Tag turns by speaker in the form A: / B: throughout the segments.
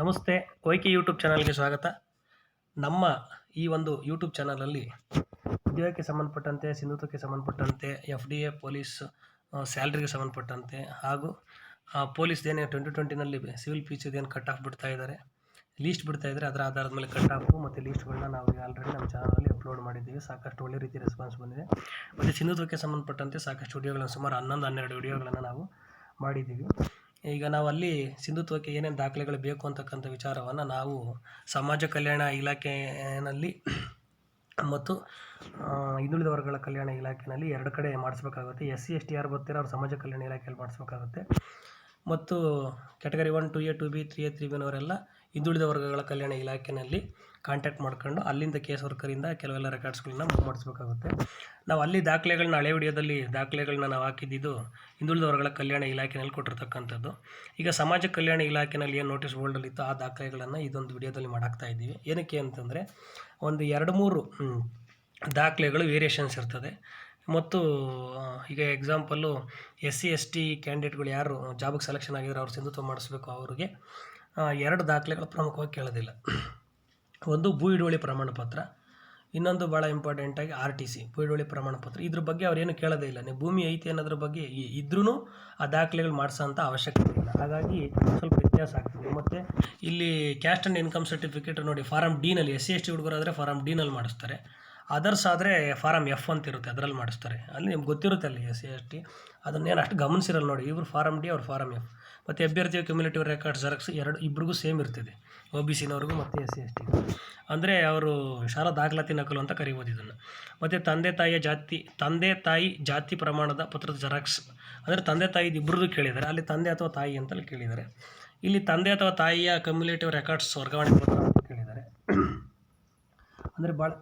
A: ನಮಸ್ತೆ, ಕೊಯ್ಕೆ ಯೂಟ್ಯೂಬ್ ಚಾನಲ್ಗೆ ಸ್ವಾಗತ. ನಮ್ಮ ಈ ಒಂದು ಯೂಟ್ಯೂಬ್ ಚಾನಲಲ್ಲಿ ಉದ್ಯೋಗಕ್ಕೆ ಸಂಬಂಧಪಟ್ಟಂತೆ, ಸಿಂಧುತ್ವಕ್ಕೆ ಸಂಬಂಧಪಟ್ಟಂತೆ, ಎಫ್ ಡಿ ಎ, ಪೊಲೀಸ್ ಸ್ಯಾಲ್ರಿಗೆ ಸಂಬಂಧಪಟ್ಟಂತೆ ಹಾಗೂ ಪೊಲೀಸ್ದೇನೆ ಟ್ವೆಂಟಿ ಟ್ವೆಂಟಿನಲ್ಲಿ ಸಿವಿಲ್ ಫೀಚರ್ದೇನು ಕಟ್ ಆಫ್ ಬಿಡ್ತಾ ಇದ್ದಾರೆ, ಲೀಸ್ಟ್ ಬಿಡ್ತಾ ಇದ್ದಾರೆ, ಅದರ ಆಧಾರದ ಮೇಲೆ ಕಟ್ ಆಫು ಮತ್ತು ಲೀಸ್ಟ್ಗಳನ್ನ ನಾವು ಆಲ್ರೆಡಿ ನಮ್ಮ ಚಾನಲಲ್ಲಿ ಅಪ್ಲೋಡ್ ಮಾಡಿದ್ದೀವಿ. ಸಾಕಷ್ಟು ಒಳ್ಳೆ ರೀತಿ ರೆಸ್ಪಾನ್ಸ್ ಬಂದಿದೆ. ಮತ್ತು ಸಿಂಧುತ್ವಕ್ಕೆ ಸಂಬಂಧಪಟ್ಟಂತೆ ಸಾಕಷ್ಟು ವಿಡಿಯೋಗಳನ್ನು ಸುಮಾರು ಹನ್ನೊಂದು, ಹನ್ನೆರಡು ವಿಡಿಯೋಗಳನ್ನು ನಾವು ಮಾಡಿದ್ದೀವಿ. ಈಗ ನಾವು ಅಲ್ಲಿ ಸಿಂಧುತ್ವಕ್ಕೆ ಏನೇನು ದಾಖಲೆಗಳು ಬೇಕು ಅಂತಕ್ಕಂಥ ವಿಚಾರವನ್ನು ನಾವು ಸಮಾಜ ಕಲ್ಯಾಣ ಇಲಾಖೆಯಲ್ಲಿ ಮತ್ತು ಹಿಂದುಳಿದ ವರ್ಗಗಳ ಕಲ್ಯಾಣ ಇಲಾಖೆಯಲ್ಲಿ ಎರಡು ಕಡೆ ಮಾಡಿಸ್ಬೇಕಾಗುತ್ತೆ. ಎಸ್ ಸಿ, ಎಸ್ ಟಿ ಯಾರು ಬರ್ತೀರೋ? ಅವ್ರು ಸಮಾಜ ಕಲ್ಯಾಣ ಇಲಾಖೆಯಲ್ಲಿ ಮಾಡಿಸ್ಬೇಕಾಗುತ್ತೆ. ಮತ್ತು, category one, two A, two B, three A, three ಬಿನವರೆಲ್ಲ ಹಿಂದುಳಿದ ವರ್ಗಗಳ ಕಲ್ಯಾಣ ಇಲಾಖೆಯಲ್ಲಿ ಕಾಂಟ್ಯಾಕ್ಟ್ ಮಾಡ್ಕೊಂಡು ಅಲ್ಲಿಂದ ಕೇಸ್ ವರ್ಕರಿಂದ ಕೆಲವೆಲ್ಲ ರೆಕಾರ್ಡ್ಸ್ಗಳನ್ನ ಮೂವ್ ಮಾಡಿಸ್ಬೇಕಾಗುತ್ತೆ. ನಾವು ಅಲ್ಲಿ ದಾಖಲೆಗಳನ್ನ ಹಳೆ ವಿಡಿಯೋದಲ್ಲಿ ದಾಖಲೆಗಳನ್ನ ನಾವು ಹಾಕಿದ್ದು ಹಿಂದುಳಿದ ವರ್ಗಗಳ ಕಲ್ಯಾಣ ಇಲಾಖೆಯಲ್ಲಿ ಕೊಟ್ಟಿರ್ತಕ್ಕಂಥದ್ದು. ಈಗ ಸಮಾಜ ಕಲ್ಯಾಣ ಇಲಾಖೆಯಲ್ಲಿ ಏನು ನೋಟಿಸ್ ಬೋರ್ಡಲ್ಲಿತ್ತು ಆ ದಾಖಲೆಗಳನ್ನು ಇದೊಂದು ವಿಡಿಯೋದಲ್ಲಿ ಮಾಡಾಕ್ತಾ ಇದ್ದೀವಿ. ಏನಕ್ಕೆ ಅಂತಂದರೆ ಒಂದು ಎರಡು ಮೂರು ದಾಖಲೆಗಳು ವೇರಿಯೇಷನ್ಸ್ ಇರ್ತದೆ. ಮತ್ತು ಈಗ example S C S T ಕ್ಯಾಂಡಿಡೇಟ್ಗಳು ಯಾರು ಜಾಬಿಗೆ ಸೆಲೆಕ್ಷನ್ ಆಗಿದ್ರೆ ಅವ್ರು ಸಿಂಧುತ್ವ ಮಾಡಿಸ್ಬೇಕು ಅವ್ರಿಗೆ. ಎರಡು ದಾಖಲೆಗಳು ಪ್ರಮುಖವಾಗಿ ಕೇಳೋದಿಲ್ಲ. ಒಂದು ಭೂ ಹಿಡುವಳಿ ಪ್ರಮಾಣ ಪತ್ರ, ಇನ್ನೊಂದು ಭಾಳ ಇಂಪಾರ್ಟೆಂಟಾಗಿ ಆರ್ ಟಿ ಸಿ ಭೂ ಹಿಡುವಳಿ ಪ್ರಮಾಣ ಪತ್ರ. ಇದ್ರ ಬಗ್ಗೆ ಅವ್ರೇನು ಕೇಳೋದೇ ಇಲ್ಲ. ನೀವು ಭೂಮಿ ಐತಿ ಅನ್ನೋದ್ರ ಬಗ್ಗೆ ಇದ್ರೂ ಆ ದಾಖಲೆಗಳು ಮಾಡಿಸೋಂಥ ಅವಶ್ಯಕತೆ ಇಲ್ಲ. ಹಾಗಾಗಿ ಸ್ವಲ್ಪ ವ್ಯತ್ಯಾಸ ಆಗ್ತದೆ. ಮತ್ತು ಇಲ್ಲಿ ಕ್ಯಾಸ್ಟ್ ಆ್ಯಂಡ್ ಇನ್ಕಮ್ ಸರ್ಟಿಫಿಕೇಟ್ ನೋಡಿ ಫಾರಮ್ ಡಿನಲ್ಲಿ ಎಸ್ ಸಿ ಎಸ್ ಟಿ ಹುಡುಗರಾದರೆ ಫಾರಮ್ ಡಿನಲ್ಲಿ ಮಾಡಿಸ್ತಾರೆ. ಅದರ್ಸ್ ಆದರೆ ಫಾರಮ್ ಎಫ್ ಅಂತ ಇರುತ್ತೆ, ಅದರಲ್ಲಿ ಮಾಡಿಸ್ತಾರೆ. ಅಲ್ಲಿ ನಿಮ್ಗೆ ಗೊತ್ತಿರುತ್ತೆ ಅಲ್ಲಿ ಎಸ್ ಸಿ ಎಸ್ ಟಿ ಅದನ್ನೇನು ಅಷ್ಟು ಗಮನಿಸಿರಲ್ಲ ನೋಡಿ, ಇವರು ಫಾರಮ್ ಡಿ ಅವ್ರು ಫಾರಮ್ ಎಫ್ ಮತ್ತು ಅಭ್ಯರ್ಥಿಯ ಕ್ಯುಮ್ಯುಲೇಟಿವ್ ರೆಕಾರ್ಡ್ ಜೆರಾಕ್ಸ್ ಎರಡು ಇಬ್ಬರಿಗೂ ಸೇಮ್ ಇರ್ತದೆ. ಒ ಬಿ ಸಿನವ್ರಿಗೂ ಮತ್ತು ಎಸ್ ಸಿ ಎಸ್ ಟಿ ಅಂದರೆ ಅವರು ಶಾಲಾ ದಾಖಲಾತಿ ನಕಲು ಅಂತ ಕರಿಬೋದು ಇದನ್ನು. ಮತ್ತು ತಂದೆ ತಾಯಿಯ ಜಾತಿ ತಂದೆ ತಾಯಿ ಜಾತಿ ಪ್ರಮಾಣದ ಪತ್ರದ ಜೆರಾಕ್ಸ್ ಅಂದರೆ ತಂದೆ ತಾಯಿ ಇಬ್ಬರದ್ದು ಕೇಳಿದ್ದಾರೆ. ಅಲ್ಲಿ ತಂದೆ ಅಥವಾ ತಾಯಿ ಅಂತಲ್ಲಿ ಕೇಳಿದ್ದಾರೆ. ಇಲ್ಲಿ ತಂದೆ ಅಥವಾ ತಾಯಿಯ ಕಮ್ಯುಲೇಟಿವ್ ರೆಕಾರ್ಡ್ಸ್ ವರ್ಗಾವಣೆ ಪತ್ರ ಅಂತ ಕೇಳಿದ್ದಾರೆ. ಅಂದರೆ ಭಾಳ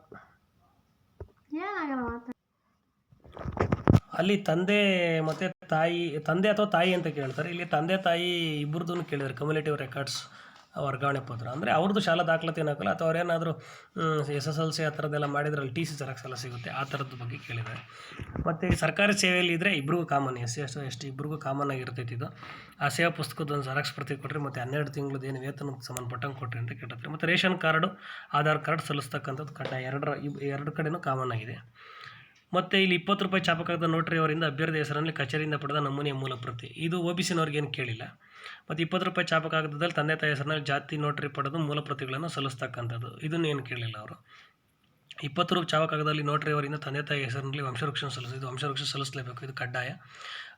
A: ಅಲ್ಲಿ ತಂದೆ ಮತ್ತು ತಾಯಿ, ತಂದೆ ಅಥವಾ ತಾಯಿ ಅಂತ ಕೇಳ್ತಾರೆ. ಇಲ್ಲಿ ತಂದೆ, ತಾಯಿ ಇಬ್ಬರದೂ ಕೇಳಿದ್ದಾರೆ ಕಮ್ಯುಲೇಟಿವ್ ರೆಕಾರ್ಡ್ಸ್ ವರ್ಗಾವಣೆ ಪತ್ರ. ಅಂದರೆ ಅವ್ರದ್ದು ಶಾಲಾ ದಾಖಲಾತಿ ಏನಾಗಲ್ಲ, ಅಥವಾ ಅವ್ರೇನಾದರೂ ಎಸ್ ಎಸ್ ಎಲ್ ಸಿ ಆ ಥರದ್ದೆಲ್ಲ ಮಾಡಿದ್ರೆ ಅಲ್ಲಿ ಟಿ ಸಿ ಜೆರಾಕ್ಸ್ ಎಲ್ಲ ಸಿಗುತ್ತೆ, ಆ ಥರದ್ದು ಬಗ್ಗೆ ಕೇಳಿದ್ದಾರೆ ಮತ್ತು ಸರ್ಕಾರಿ ಸೇವೆಯಲ್ಲಿ ಇದ್ದರೆ ಇಬ್ರಿಗೂ ಕಾಮನ್ ಎಸ್ ಸಿ ಎಸ್ ಎಷ್ಟು ಇಬ್ರಿಗೂ ಕಾಮನ್ ಆಗಿರ್ತೈತಿ ಇದು. ಆ ಸೇವಾ ಪುಸ್ತಕದ ಜೆರಾಕ್ಸ್ ಪ್ರತಿ ಕೊಟ್ಟರೆ ಮತ್ತು ಹನ್ನೆರಡು ತಿಂಗಳದ್ದು ಏನು ವೇತನಕ್ಕೆ ಸಂಬಂಧಪಟ್ಟಂಗೆ ಕೊಟ್ಟರೆ ಅಂತ ಕೇಳ್ತಾರೆ ಮತ್ತು ರೇಷನ್ ಕಾರ್ಡು, ಆಧಾರ್ ಕಾರ್ಡ್ ಸಲ್ಲಿಸ್ತಕ್ಕಂಥದ್ದು ಕಡ್ಡಾಯ. ಎರಡರ ಎರಡು ಕಡೆಯೂ ಕಾಮನ್ ಆಗಿದೆ. ಮತ್ತು ಇಲ್ಲಿ ಇಪ್ಪತ್ತು ರೂಪಾಯಿ ಚಾಪಕಾಗದ ನೋಟ್ರಿ ಅವರಿಂದ ಅಭ್ಯರ್ಥಿ ಹೆಸರಲ್ಲಿ ಕಚೇರಿಯಿಂದ ಪಡೆದ ನಮೂನೆಯ ಮೂಲ ಪ್ರತಿ ಇದು ಒ ಬಿ ಸಿನವ್ರಿಗೇನು ಕೇಳಿಲ್ಲ. ಮತ್ತು ಇಪ್ಪತ್ತು ರೂಪಾಯಿ ಛಾಪಕಾಗದಲ್ಲಿ ತಂದೆ ತಾಯಿ ಹೆಸರಿನಲ್ಲಿ ಜಾತಿ ನೋಟ್ರಿ ಪಡೆದು ಮೂಲ ಪ್ರತಿಗಳನ್ನು ಸಲ್ಲಿಸ್ತಕ್ಕಂಥದ್ದು. ಇದನ್ನು ಏನು ಕೇಳಿಲ್ಲ ಅವರು. ಇಪ್ಪತ್ತು ರೂಪಾಯಿ ಚಾವಕಾಗದಲ್ಲಿ ನೋಟ್ರಿ ಅವರಿಂದ ತಂದೆ ತಾಯಿ ಹೆಸರಿನಲ್ಲಿ ವಂಶವೃಕ್ಷ ಸಲ್ಲಿಸಿ, ಇದು ವಂಶವೃಕ್ಷ ಸಲ್ಲಿಸಲೇಬೇಕು, ಇದು ಕಡ್ಡಾಯ.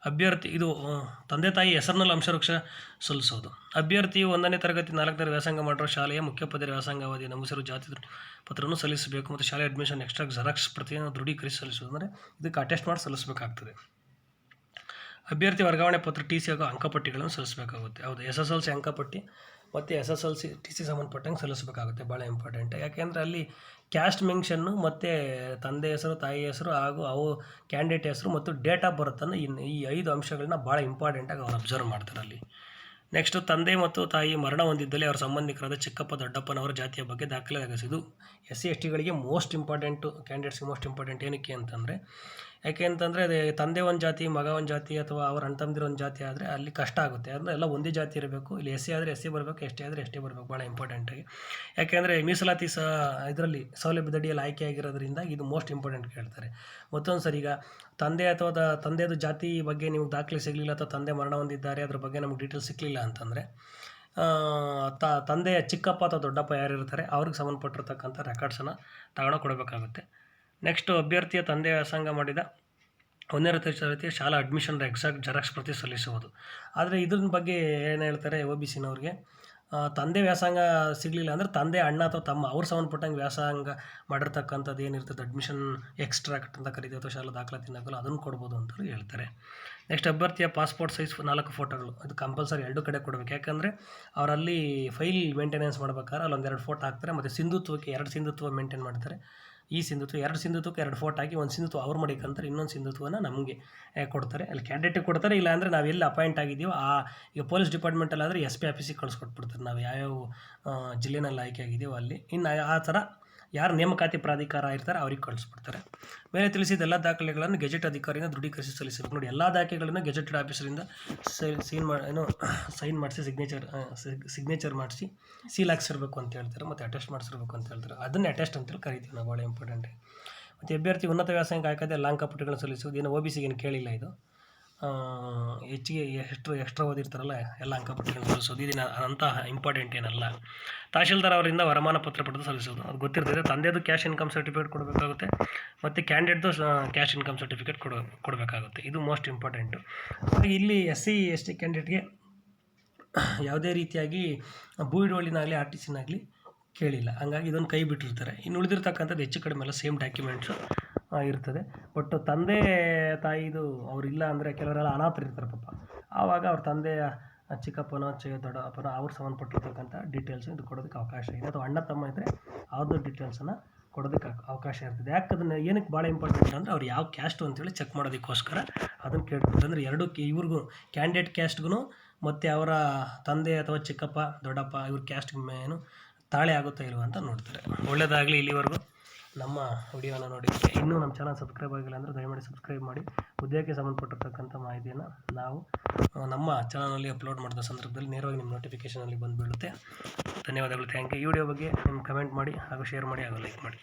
A: ಅಭ್ಯರ್ಥಿ, ಇದು ತಂದೆ ತಾಯಿ ಹೆಸರಿನಲ್ಲಿ ವಂಶವೃಕ್ಷ ಸಲ್ಲಿಸೋದು. ಅಭ್ಯರ್ಥಿಯು ಒಂದನೇ ತರಗತಿ ನಾಲ್ಕನೇ ವ್ಯಾಸಂಗ ಮಾಡಿರೋ ಶಾಲೆಯ ಮುಖ್ಯ ಪದವಿ ವ್ಯಾಸಂಗವಾದಿ ನಮೂಸರು ಜಾತಿ ಪತ್ರವನ್ನು ಸಲ್ಲಿಸಬೇಕು ಮತ್ತು ಶಾಲೆ ಅಡ್ಮಿಷನ್ ಎಕ್ಸ್ಟ್ರಾ ಜೆರಾಕ್ಸ್ ಪ್ರತಿಯನ್ನು ದೃಢೀಕರಿಸಿ ಸಲ್ಲಿಸೋದು. ಅಂದರೆ ಇದಕ್ಕೆ ಅಟೆಸ್ಟ್ ಮಾಡಿ ಸಲ್ಲಿಸಬೇಕಾಗ್ತದೆ. ಅಭ್ಯರ್ಥಿ ವರ್ಗಾವಣೆ ಪತ್ರ ಟಿ ಸಿ ಹಾಗೂ ಅಂಕಪಟ್ಟಿಗಳನ್ನು ಸಲ್ಲಿಸಬೇಕಾಗುತ್ತೆ. ಹೌದು ಎಸ್ ಎಸ್ ಎಲ್ ಸಿ ಅಂಕಪಟ್ಟಿ ಮತ್ತು S S L C T C ಸಂಬಂಧಪಟ್ಟಂಗೆ ಸಲ್ಲಿಸಬೇಕಾಗುತ್ತೆ. ಭಾಳ ಇಂಪಾರ್ಟೆಂಟ್ ಯಾಕೆಂದರೆ ಅಲ್ಲಿ ಕ್ಯಾಸ್ಟ್ ಮೆನ್ಷನ್ನು ಮತ್ತು ತಂದೆ ಹೆಸರು, ತಾಯಿ ಹೆಸರು ಹಾಗೂ ಅವು ಕ್ಯಾಂಡಿಡೇಟ್ ಹೆಸರು ಮತ್ತು ಡೇಟ್ ಆಫ್ ಬರ್ತನ್ನು ಇನ್ನು ಈ ಐದು ಅಂಶಗಳನ್ನ ಭಾಳ ಇಂಪಾರ್ಟೆಂಟಾಗಿ ಅವ್ರು ಅಬ್ಸರ್ವ್ ಮಾಡ್ತಾರೆ ಅಲ್ಲಿ. ನೆಕ್ಸ್ಟು ತಂದೆ ಮತ್ತು ತಾಯಿ ಮರಣ ಹೊಂದಿದ್ದಲ್ಲಿ ಅವರ ಸಂಬಂಧಿಕರಾದ ಚಿಕ್ಕಪ್ಪ, ದೊಡ್ಡಪ್ಪನವರ ಜಾತಿಯ ಬಗ್ಗೆ ದಾಖಲೆ ಇದು ಎಸ್ ಸಿ ಎಸ್ ಟಿಗಳಿಗೆ ಮೋಸ್ಟ್ ಇಂಪಾರ್ಟೆಂಟು ಕ್ಯಾಂಡಿಡೇಟ್ಸ್ಗೆ ಮೋಸ್ಟ್ ಇಂಪಾರ್ಟೆಂಟ್ ಏನಕ್ಕೆ ಅಂತಂದರೆ ಯಾಕೆ ಅಂತಂದರೆ ಅದೇ ತಂದೆ ಒಂದು ಜಾತಿ, ಮಗ ಒಂದು ಜಾತಿ ಅಥವಾ ಅವ್ರ ಅಣ್ಣ ತಂದಿರೋ ಒಂದು ಜಾತಿ ಆದರೆ ಅಲ್ಲಿ ಕಷ್ಟ ಆಗುತ್ತೆ. ಅಂದರೆ ಎಲ್ಲ ಒಂದೇ ಜಾತಿ ಇರಬೇಕು. ಇಲ್ಲಿ ಎಸ್ ಸಿ ಆದರೆ ಎಸ್ ಸಿ ಬರಬೇಕು ಎಸ್ ಟಿ ಆದರೆ ಎಸ್ ಟಿ ಬರಬೇಕು ಭಾಳ ಇಂಪಾರ್ಟೆಂಟಾಗಿ ಯಾಕೆಂದರೆ ಮೀಸಲಾತಿ ಸಹ ಇದರಲ್ಲಿ ಸೌಲಭ್ಯದಡಿಯಲ್ಲಿ ಆಯ್ಕೆ ಆಗಿರೋದ್ರಿಂದ ಇದು ಮೋಸ್ಟ್ ಇಂಪಾರ್ಟೆಂಟ್ ಕೇಳ್ತಾರೆ. ಮತ್ತೊಂದು ಸರಿ ಈಗ ತಂದೆ ಅಥವಾ ತಂದೆಯದು ಜಾತಿ ಬಗ್ಗೆ ನಿಮ್ಗೆ ದಾಖಲೆ ಸಿಗಲಿಲ್ಲ ಅಥವಾ ತಂದೆ ಮರಣ ಹೊಂದಿದ್ದಾರೆ, ಅದ್ರ ಬಗ್ಗೆ ನಮ್ಗೆ ಡೀಟೇಲ್ಸ್ ಸಿಕ್ಕಲಿಲ್ಲ ಅಂತಂದರೆ ತ, ತಂದೆಯ ಚಿಕ್ಕಪ್ಪ ಅಥವಾ ದೊಡ್ಡಪ್ಪ ಯಾರಿರ್ತಾರೆ, ಅವ್ರಿಗೆ ಸಂಬಂಧಪಟ್ಟಿರ್ತಕ್ಕಂಥ ರೆಕಾರ್ಡ್ಸನ್ನು ತಗೊಂಡು ಕೊಡಬೇಕಾಗುತ್ತೆ. ನೆಕ್ಸ್ಟು ಅಭ್ಯರ್ಥಿಯ ತಂದೆ ವ್ಯಾಸಂಗ ಮಾಡಿದ ಒಂದನೇ ತರಗತಿಯ ಶಾಲಾ ಅಡ್ಮಿಷನ್ ಎಕ್ಸಾಕ್ಟ್ ಜೆರಾಕ್ಸ್ ಪ್ರತಿ ಸಲ್ಲಿಸುವುದು ಆದರೆ ಇದ್ರ ಬಗ್ಗೆ ಏನು ಹೇಳ್ತಾರೆ ಓ ಬಿ ಸಿನವ್ರಿಗೆ ತಂದೆ ವ್ಯಾಸಂಗ ಸಿಗಲಿಲ್ಲ ಅಂದರೆ ತಂದೆ ಅಣ್ಣ ಅಥವಾ ತಮ್ಮ ಅವ್ರು ಸಂಬಂಧಪಟ್ಟಂಗೆ ವ್ಯಾಸಂಗ ಮಾಡಿರ್ತಕ್ಕಂಥದ್ದು ಏನಿರ್ತದೆ ಅಡ್ಮಿಷನ್ ಎಕ್ಸ್ಟ್ರಾಕ್ಟ್ ಅಂತ ಕರಿತೀವಿ ಅಥವಾ ಶಾಲಾ ದಾಖಲಾತಿ ನಕಲು ಅದನ್ನು ಕೊಡ್ಬೋದು ಅಂತ ಹೇಳ್ತಾರೆ. ನೆಕ್ಸ್ಟ್ ಅಭ್ಯರ್ಥಿಯ ಪಾಸ್ಪೋರ್ಟ್ ಸೈಜ್ ನಾಲ್ಕು ಫೋಟೋಗಳು ಅದು ಕಂಪಲ್ಸರಿ ಎರಡು ಕಡೆ ಕೊಡಬೇಕು. ಯಾಕಂದರೆ ಅವರಲ್ಲಿ ಫೈಲ್ ಮೇಂಟೆನೆನ್ಸ್ ಮಾಡ್ಬೇಕಾದ್ರೆ ಅಲ್ಲೊಂದೆರಡು ಫೋಟೋ ಹಾಕ್ತಾರೆ, ಮತ್ತು ಸಿಂಧುತ್ವಕ್ಕೆ ಎರಡು ಸಿಂಧುತ್ವ ಮೇಂಟೈನ್ ಮಾಡ್ತಾರೆ. ಈ ಸಿಂಧುತ್ವ ಎರಡು ಸಿಂಧುತ್ವಕ್ಕೆ ಎರಡು ಫೋಟೋ ಹಾಕಿ ಒಂದು ಸಿಂಧುತ್ವ ಅವ್ರು ಮಾಡಿಕಂತಾರೆ ಇನ್ನೊಂದು ಸಿಂಧುತ್ವನ ನಮಗೆ ಕೊಡ್ತಾರೆ. ಅಲ್ಲಿ ಕ್ಯಾಂಡಿಡೇಟ್ ಕೊಡ್ತಾರೆ ಇಲ್ಲ ಅಂದರೆ ನಾವು ಎಲ್ಲಿ ಅಪಾಯಿಂಟ್ ಆಗಿದ್ದೀವೋ ಆ, ಈಗ ಪೊಲೀಸ್ ಡಿಪಾರ್ಟ್ಮೆಂಟಲ್ಲಾದರೆ ಎಸ್ ಪಿ ಆಫೀಸಿಗೆ ಕಳಿಸ್ಕೊಟ್ಬಿಡ್ತಾರೆ. ನಾವು ಯಾವ್ಯಾವ ಜಿಲ್ಲೆನಲ್ಲಿ ಆಯ್ಕೆ ಆಗಿದ್ದೀವೋ ಅಲ್ಲಿ. ಇನ್ನು ಆ ಥರ ಯಾರು ನೇಮಕಾತಿ ಪ್ರಾಧಿಕಾರ ಇರ್ತಾರೆ ಅವ್ರಿಗೆ ಕಳಿಸ್ಬಿಡ್ತಾರೆ. ಮೇಲೆ ತಿಳಿಸಿದ ಎಲ್ಲ ದಾಖಲೆಗಳನ್ನು ಗೆಜೆಟ್ ಅಧಿಕಾರಿಯಿಂದ ದೃಢೀಕರಿಸಿ ಸಲ್ಲಿಸಬೇಕು ನೋಡಿ, ಎಲ್ಲ ದಾಖಲೆಗಳನ್ನು ಗೆಜೆಟೆಡ್ ಆಫೀಸರಿಂದ ಸೈನ್ ಮಾಡಿ ಏನು, ಸೈನ್ ಮಾಡಿಸಿ, ಸಿಗ್ನೇಚರ್ ಸಿಗ್ನೇಚರ್ ಮಾಡಿಸಿ ಸೀಲ್ ಹಾಕ್ಸಿರ್ಬೇಕು ಅಂತ ಹೇಳ್ತಾರೆ ಮತ್ತು ಅಟೆಸ್ಟ್ ಮಾಡಿಸಿರ್ಬೇಕು ಅಂತ ಹೇಳ್ತಾರೆ. ಅದನ್ನು ಅಟೆಸ್ಟ್ ಅಂತೇಳಿ ಕರಿತೀವಿ ನಾವು, ಭಾಳ ಇಂಪಾರ್ಟೆಂಟ್. ಮತ್ತು ಅಭ್ಯರ್ಥಿ ಉನ್ನತ ವ್ಯಾಸಂಗ ಕಾಯ್ಕದೆ ಲಾಂಗ್ ಪುಟಗಳನ್ನು ಸಲ್ಲಿಸುವುದು ಏನು ಒ ಬಿ ಸಿಗೇನು ಕೇಳಿಲ್ಲ ಇದು. ಹೆಚ್ಚಿಗೆ ಎಷ್ಟು ಎಕ್ಸ್ಟ್ರಾ ಓದಿರ್ತಾರಲ್ಲ, ಎಲ್ಲ ಅಂಕಪಟ್ಟಿಗಳನ್ನು ಸಲ್ಲಿಸೋದು. ಇದನ್ನ ಅಂತಹ ಇಂಪಾರ್ಟೆಂಟ್ ಏನಲ್ಲ. ತಹಶೀಲ್ದಾರ್ ಅವರಿಂದ ವರಮಾನ ಪತ್ರ ಪಡೆದು ಸಲ್ಲಿಸೋದು. ಅದು ಗೊತ್ತಿರ್ತದೆ. ತಂದೆದು ಕ್ಯಾಶ್ ಇನ್ಕಮ್ ಸರ್ಟಿಫಿಕೇಟ್ ಕೊಡಬೇಕಾಗುತ್ತೆ. ಮತ್ತು ಕ್ಯಾಂಡಿಡೇಟ್ದು ಕ್ಯಾಶ್ ಇನ್ಕಮ್ ಸರ್ಟಿಫಿಕೇಟ್ ಕೊಡ, ಕೊಡಬೇಕಾಗುತ್ತೆ. ಇದು ಮೋಸ್ಟ್ ಇಂಪಾರ್ಟೆಂಟು ಇಲ್ಲಿ ಎಸ್ ಸಿ ಎಸ್ ಟಿ ಕ್ಯಾಂಡಿಡೇಟ್ಗೆ ಯಾವುದೇ ರೀತಿಯಾಗಿ ಭೂ ಹಿಡುವಳಿನಾಗಲಿ ಆರ್ ಟಿ ಸಿನಾಗಲಿ ಕೇಳಿಲ್ಲ. ಹಂಗಾಗಿ ಇದೊಂದು ಕೈ ಬಿಟ್ಟಿರ್ತಾರೆ. ಇನ್ನು ಉಳಿದಿರ್ತಕ್ಕಂಥದ್ದು ಹೆಚ್ಚು ಕಡಿಮೆ ಎಲ್ಲ ಸೇಮ್ ಡಾಕ್ಯುಮೆಂಟ್ಸು ಇರ್ತದೆ ಬಟ್ ತಂದೆ ತಾಯಿದು ಅವರಿಲ್ಲ ಅಂದರೆ ಕೆಲವರೆಲ್ಲ ಅನಾಥರು ಇರ್ತಾರೆ ಪಾಪ. ಆವಾಗ ಅವ್ರ ತಂದೆಯ ಚಿಕ್ಕಪ್ಪನೋ, ಚಿ ದೊಡ್ಡಪ್ಪನೋ ಅವ್ರು ಸಂಬಂಧಪಟ್ಟಿರ್ತಕ್ಕಂಥ ಡೀಟೇಲ್ಸ್ ಇದು ಕೊಡೋದಕ್ಕೆ ಅವಕಾಶ ಇದೆ. ಅಥವಾ ಅಣ್ಣ, ತಮ್ಮ ಇದ್ದರೆ ಅವ್ರದ್ದು ಡೀಟೇಲ್ಸನ್ನು ಕೊಡೋದಕ್ಕೆ ಅವ- ಅವಕಾಶ ಇರ್ತದೆ. ಯಾಕೆ ಅದನ್ನ ಏನಕ್ಕೆ ಭಾಳ ಇಂಪಾರ್ಟೆಂಟ್ ಅಂದರೆ ಅವ್ರು ಯಾವ ಕ್ಯಾಸ್ಟು ಅಂತೇಳಿ ಚೆಕ್ ಮಾಡೋದಕ್ಕೋಸ್ಕರ ಅದನ್ನು ಕೇಳ್ಬೋದು. ಅಂದರೆ ಎರಡು ಇವ್ರಿಗೂ ಕ್ಯಾಂಡಿಡೇಟ್ ಕ್ಯಾಸ್ಟ್ಗೂ ಮತ್ತು ಅವರ ತಂದೆ ಅಥವಾ ಚಿಕ್ಕಪ್ಪ, ದೊಡ್ಡಪ್ಪ ಇವ್ರ ಕ್ಯಾಸ್ಟ್ ಏನು ತಾಳೆ ಆಗುತ್ತಾ ಇಲ್ವ ಅಂತ ನೋಡ್ತಾರೆ. ಒಳ್ಳೆಯದಾಗಲಿ ಇಲ್ಲಿವರೆಗೂ. ನಮ್ಮ ವಿಡಿಯೋನ ನೋಡಿ. ಇನ್ನೂ ನಮ್ಮ ಚಾನಲ್ ಸಬ್ಸ್ಕ್ರೈಬ್ ಆಗಿಲ್ಲ ಅಂದರೆ ದಯಮಾಡಿ ಸಬ್ಸ್ಕ್ರೈಬ್ ಮಾಡಿ. ಉದ್ಯೋಗಕ್ಕೆ ಸಂಬಂಧಪಟ್ಟಿರ್ತಕ್ಕಂಥ ಮಾಹಿತಿಯನ್ನು ನಾವು ನಮ್ಮ ಚಾನಲಲ್ಲಿ ಅಪ್ಲೋಡ್ ಮಾಡಿದ ಸಂದರ್ಭದಲ್ಲಿ ನೇರವಾಗಿ ನಿಮ್ಮ ನೋಟಿಫಿಕೇಷನಲ್ಲಿ ಬಂದು ಬೀಳುತ್ತೆ ಧನ್ಯವಾದಗಳು. ಥ್ಯಾಂಕ್ ಯು ಈ ವಿಡಿಯೋ ಬಗ್ಗೆ ನಿಮ್ಮ ಕಮೆಂಟ್ ಮಾಡಿ ಹಾಗೂ ಶೇರ್ ಮಾಡಿ ಹಾಗೂ ಲೈಕ್ ಮಾಡಿ.